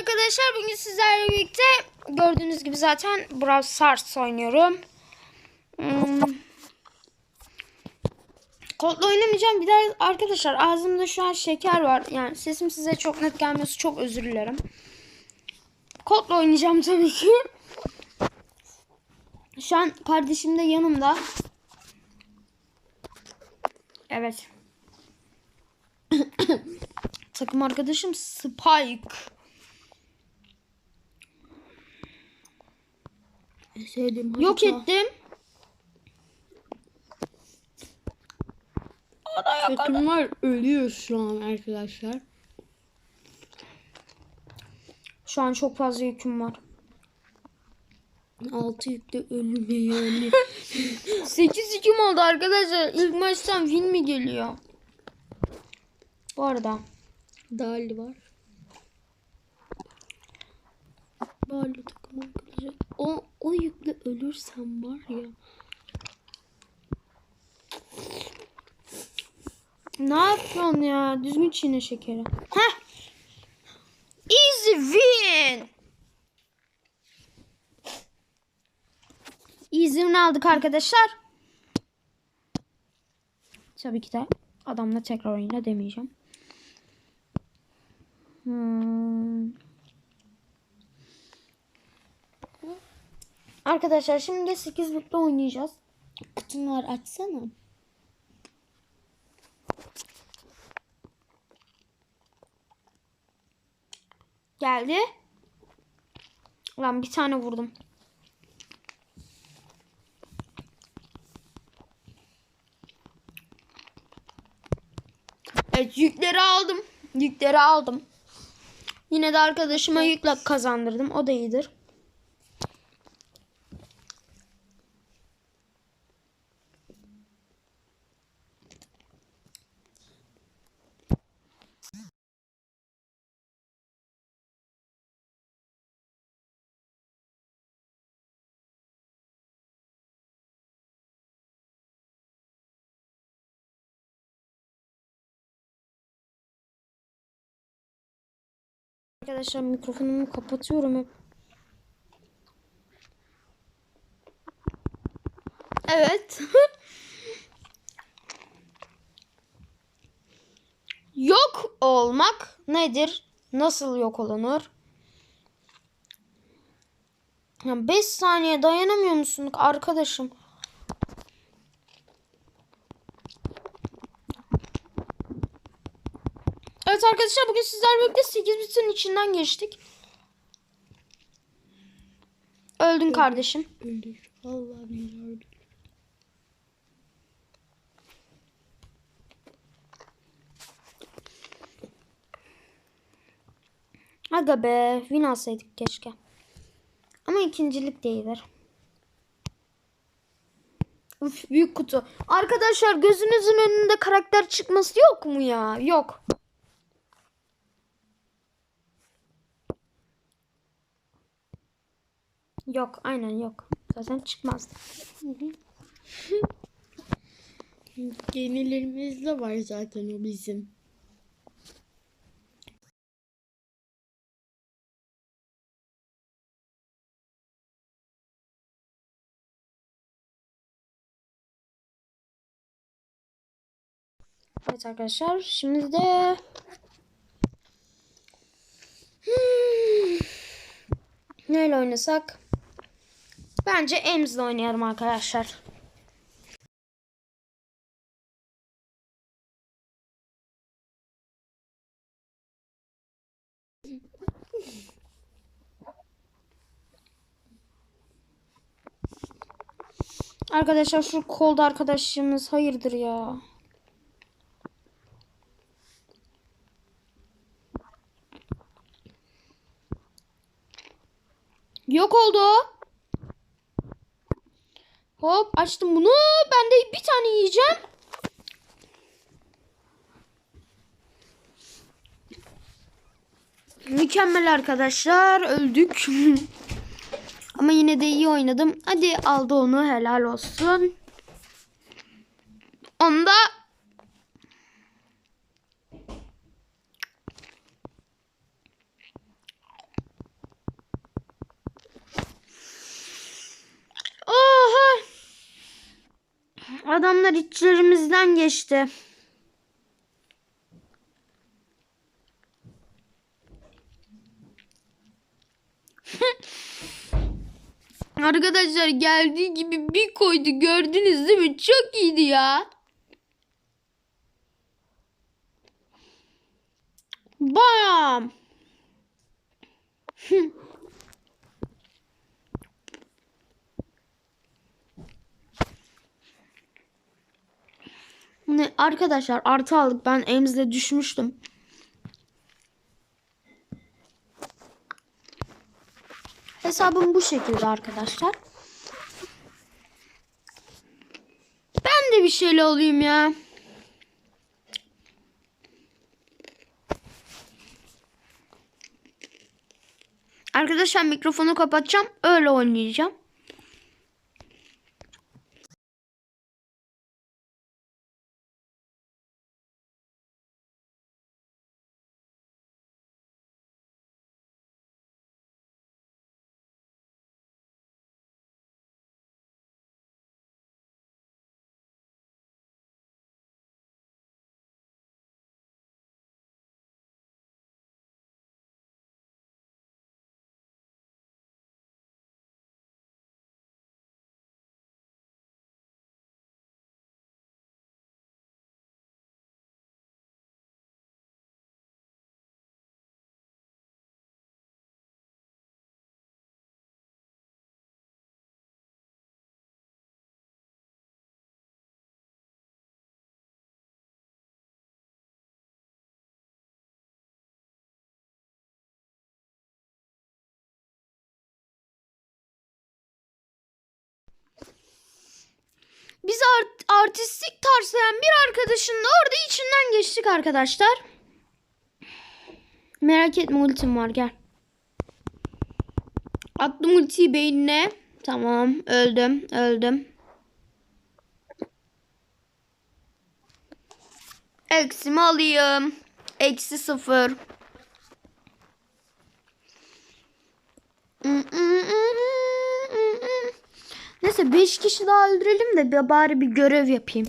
arkadaşlar bugün sizlerle birlikte gördüğünüz gibi zaten Brawl Stars oynuyorum. Hmm. Kodla oynamayacağım. Bir de arkadaşlar ağzımda şu an şeker var. Yani sesim size çok net gelmiyorsa çok özür dilerim. Kodla oynayacağım tabii ki. Şu an kardeşim de yanımda. Evet. Takım arkadaşım Spike. Sevdiğim Yok harita. ettim. Yok. Takımlar ölüyor şu an arkadaşlar. Şu an çok fazla yüküm var. Altı yüklü ölüme yani. 8 yüküm oldu arkadaşlar. İlk maçtan win mi geliyor? Bu arada. Dali var. Dali takım arkadaşlar. O, o yükle ölürsem var ya. Ne yapıyorsun ya? Düzgün çiğne şekeri. Heh. Easy win. Easy win aldık arkadaşlar. Tabii ki de adamla tekrar oyna demeyeceğim. Hmm. Arkadaşlar şimdi 8 bitle oynayacağız. Kutun var açsana. Geldi. Lan bir tane vurdum. Evet yükleri aldım. Yükleri aldım. Yine de arkadaşıma yükle kazandırdım. O da iyidir. Arkadaşlar mikrofonumu kapatıyorum hep. Evet. yok olmak nedir? Nasıl yok olunur? 5 saniye dayanamıyor musun arkadaşım? Evet arkadaşlar bugün sizlerle birlikte 8 bitin içinden geçtik. Öldün kardeşim. Öldür. Vallahi billahi öldür. Aga be win alsaydık keşke. Ama ikincilik değildir. Uf büyük kutu. Arkadaşlar gözünüzün önünde karakter çıkması yok mu ya? Yok. Yok aynen yok. Zaten çıkmazdı. Yenilerimizde var zaten o bizim. Evet arkadaşlar şimdi de Hmm. neyle oynasak? Bence Ems'le oynayalım arkadaşlar. Arkadaşlar şu kolda arkadaşımız hayırdır ya. Yok oldu. Hop açtım bunu. Ben de bir tane yiyeceğim. Mükemmel arkadaşlar. Öldük. Ama yine de iyi oynadım. Hadi aldı onu. Helal olsun. Onu Adamlar içlerimizden geçti. Arkadaşlar geldiği gibi bir koydu gördünüz değil mi? Çok iyiydi ya. Bam. Ne arkadaşlar artı aldık. Ben emzle düşmüştüm. Hesabım bu şekilde arkadaşlar. Ben de bir şeyle olayım ya. Arkadaşlar mikrofonu kapatacağım. Öyle oynayacağım. Biz art- artistik tarzlayan bir arkadaşınla orada içinden geçtik arkadaşlar. Merak etme ultim var gel. Attım ultiyi beynine. Tamam öldüm öldüm. Eksimi alayım. Eksi sıfır. Neyse 5 kişi daha öldürelim de bari bir görev yapayım.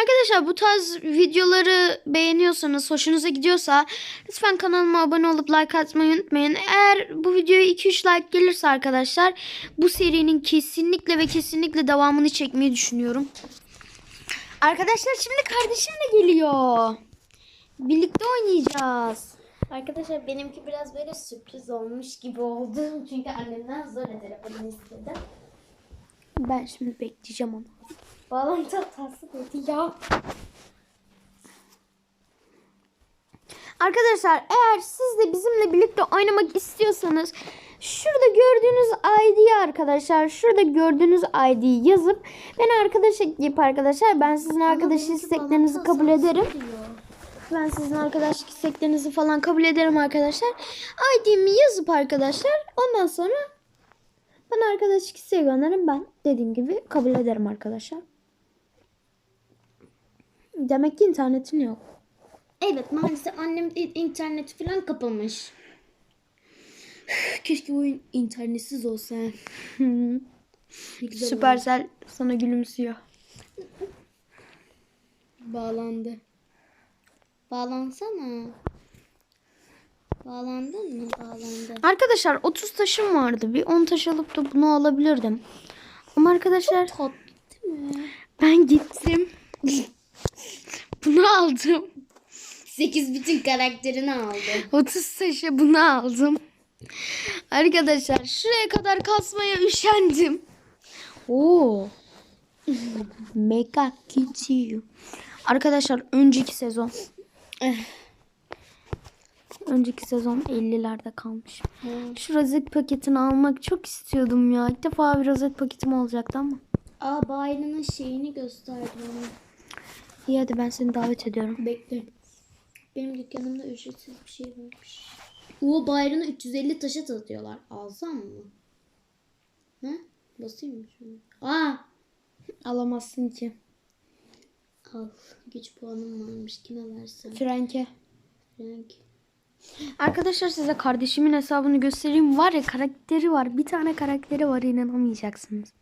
Arkadaşlar bu tarz videoları beğeniyorsanız, hoşunuza gidiyorsa lütfen kanalıma abone olup like atmayı unutmayın. Eğer bu videoya 2-3 like gelirse arkadaşlar bu serinin kesinlikle ve kesinlikle devamını çekmeyi düşünüyorum. Arkadaşlar şimdi kardeşim de geliyor. Birlikte oynayacağız. Arkadaşlar benimki biraz böyle sürpriz olmuş gibi oldu. Çünkü annemden zorla telefonu istedi. Ben şimdi bekleyeceğim onu. Bağlantı hatası dedi ya. Arkadaşlar eğer siz de bizimle birlikte oynamak istiyorsanız şurada gördüğünüz ID'yi arkadaşlar şurada gördüğünüz ID'yi yazıp beni arkadaş ekleyip arkadaşlar ben sizin arkadaş isteklerinizi kabul ederim. Ben sizin arkadaşlık isteklerinizi falan kabul ederim arkadaşlar. ID'mi yazıp arkadaşlar ondan sonra bana arkadaşlık isteği gönderin ben dediğim gibi kabul ederim arkadaşlar. Demek ki internetin yok. Evet maalesef annem interneti falan kapamış. Keşke oyun internetsiz olsa. Süpersel sana gülümsüyor. Bağlandı. Bağlansana. Bağlandın mı? Bağlandı. Arkadaşlar 30 taşım vardı. Bir 10 taş alıp da bunu alabilirdim. Ama arkadaşlar Tatlı değil mi? ben gittim. bunu aldım. 8 bütün karakterini aldı. 30 taşı bunu aldım. Arkadaşlar şuraya kadar kasmaya üşendim. Oo. Mega Kitty. Arkadaşlar önceki sezon. Önceki sezon 50'lerde kalmış. Şu rozet paketini almak çok istiyordum ya. İlk defa bir rozet paketim olacaktı ama. Aa Bayran'ın şeyini gösterdi bana. İyi hadi ben seni davet ediyorum. Bekle. Benim dükkanımda ücretsiz bir şey varmış. O Bayran'ı 350 taşa satıyorlar. Alsam mı? Hı? Basayım mı şunu? Aa! Alamazsın ki. Al. Güç puanım varmış. Kime versem? Frenke. Renk. Arkadaşlar size kardeşimin hesabını göstereyim. Var ya karakteri var. Bir tane karakteri var inanamayacaksınız.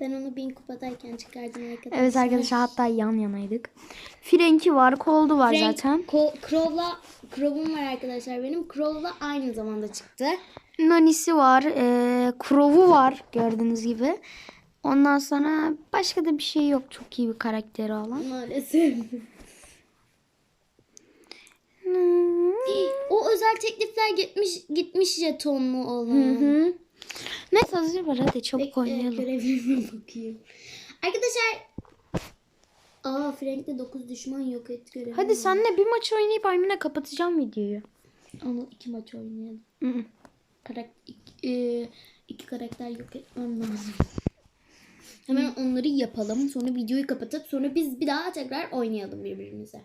Ben onu bin kupadayken çıkardım arkadaşlar. Evet arkadaşlar hatta yan yanaydık. Frank'i var, Cold'u var Frank, zaten. Crow'la Crow'um var arkadaşlar benim. Crow'la aynı zamanda çıktı. Nani'si var, e, Crow'u var gördüğünüz gibi. Ondan sonra başka da bir şey yok çok iyi bir karakteri olan. Maalesef. Hmm. o özel teklifler gitmiş gitmiş jetonlu olan. Hı. Neyse hazır var hadi çabuk Bekle, oynayalım. görevlerime bakayım. Arkadaşlar Aa Frank'te 9 düşman yok et görevi. Hadi senle bir maç oynayıp Aymin'e kapatacağım videoyu. Onu iki maç oynayalım. Hı hı. Karakter, iki, e, iki karakter yok etmem lazım. Hemen onları yapalım. Sonra videoyu kapatıp sonra biz bir daha tekrar oynayalım birbirimize.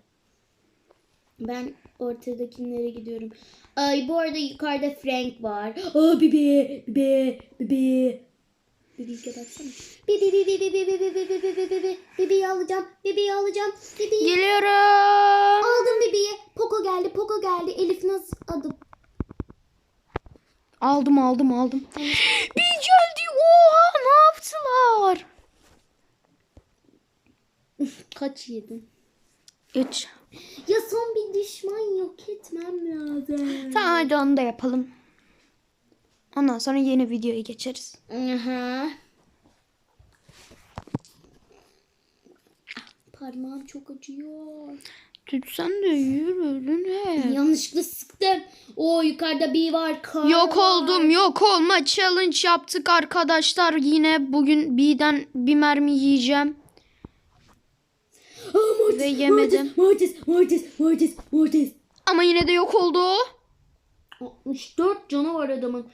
Ben ortadakilere gidiyorum. Ay bu arada yukarıda Frank var. Aa bebe bebe bebe. Bebeğe baksana. Bebe bebe bebe bebe bebe bebe bebe bebe. Bebeği alacağım. Bebeği alacağım. Bebeği Geliyorum. aldım bebeği. Poco geldi. Poco geldi. Elif nasıl adı? Aldım aldım aldım. bir geldi. Oha ne yaptılar? Kaç yedin? 3. Ya son bir düşman yok etmem lazım. Tamam hadi onu da yapalım. Ondan sonra yeni videoya geçeriz. Aha. Parmağım çok acıyor. Tutsan da yürüdün he. Yanlışlıkla sıktım. O yukarıda bir var. Kar Yok var. oldum yok olma challenge yaptık arkadaşlar. Yine bugün B'den bir mermi yiyeceğim. Aa, Mortis, Ve yemedim. Mortis, Mortis, Mortis, Mortis. Ama yine de yok oldu o. 64 canı var adamın.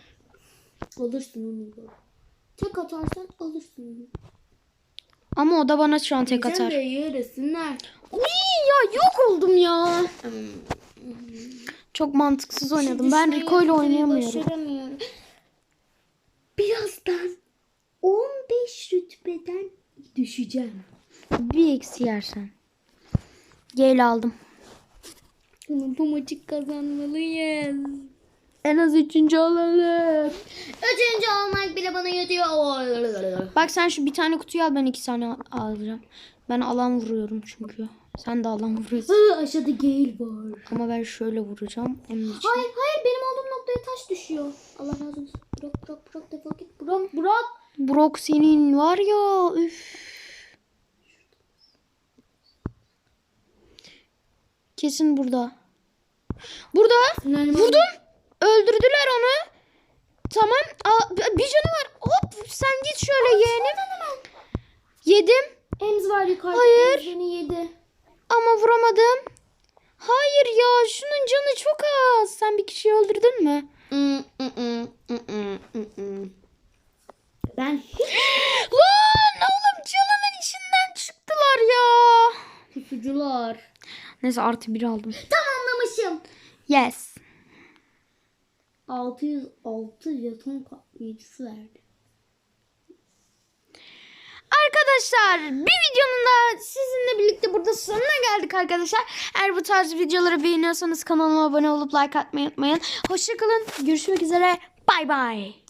Alırsın onu. Tek atarsan alırsın onu. Ama o da bana şu an tek Sen atar. de yeresinler. Uy, ya yok oldum ya. Çok mantıksız oynadım. Ben Rico ile oynayamıyorum. Birazdan 15 rütbeden düşeceğim. Bir eksi yersen. Gel aldım. Bunu bu maçı kazanmalıyız. En az üçüncü olalım. Üçüncü olmak bile bana yetiyor. Bak sen şu bir tane kutuyu al ben iki tane al- alacağım. Ben alan vuruyorum çünkü. Sen de alan vuruyorsun. Aa, aşağıda Gale var. Ama ben şöyle vuracağım. Onun için. Hayır hayır benim olduğum noktaya taş düşüyor. Allah razı olsun. Bırak bırak bırak defol git. Bırak bırak. Brock senin var ya. Üf. Kesin burada. Burada. Vurdum. Öldürdüler onu. Tamam. Aa, bir canı var. Hop sen git şöyle yeğenim. Yedim Ems var yukarıda. Hayır. Beni yedi. ama vuramadım. Hayır ya şunun canı çok az. Sen bir kişiyi öldürdün mü? Ben Lan oğlum canımın içinden çıktılar ya. pusucular. Neyse artı bir aldım. Tamamlamışım. Yes. 606 jeton kaplayıcısı verdi. Arkadaşlar bir videonun da sizinle birlikte burada sonuna geldik arkadaşlar. Eğer bu tarz videoları beğeniyorsanız kanalıma abone olup like atmayı unutmayın. Hoşçakalın. Görüşmek üzere. Bay bay.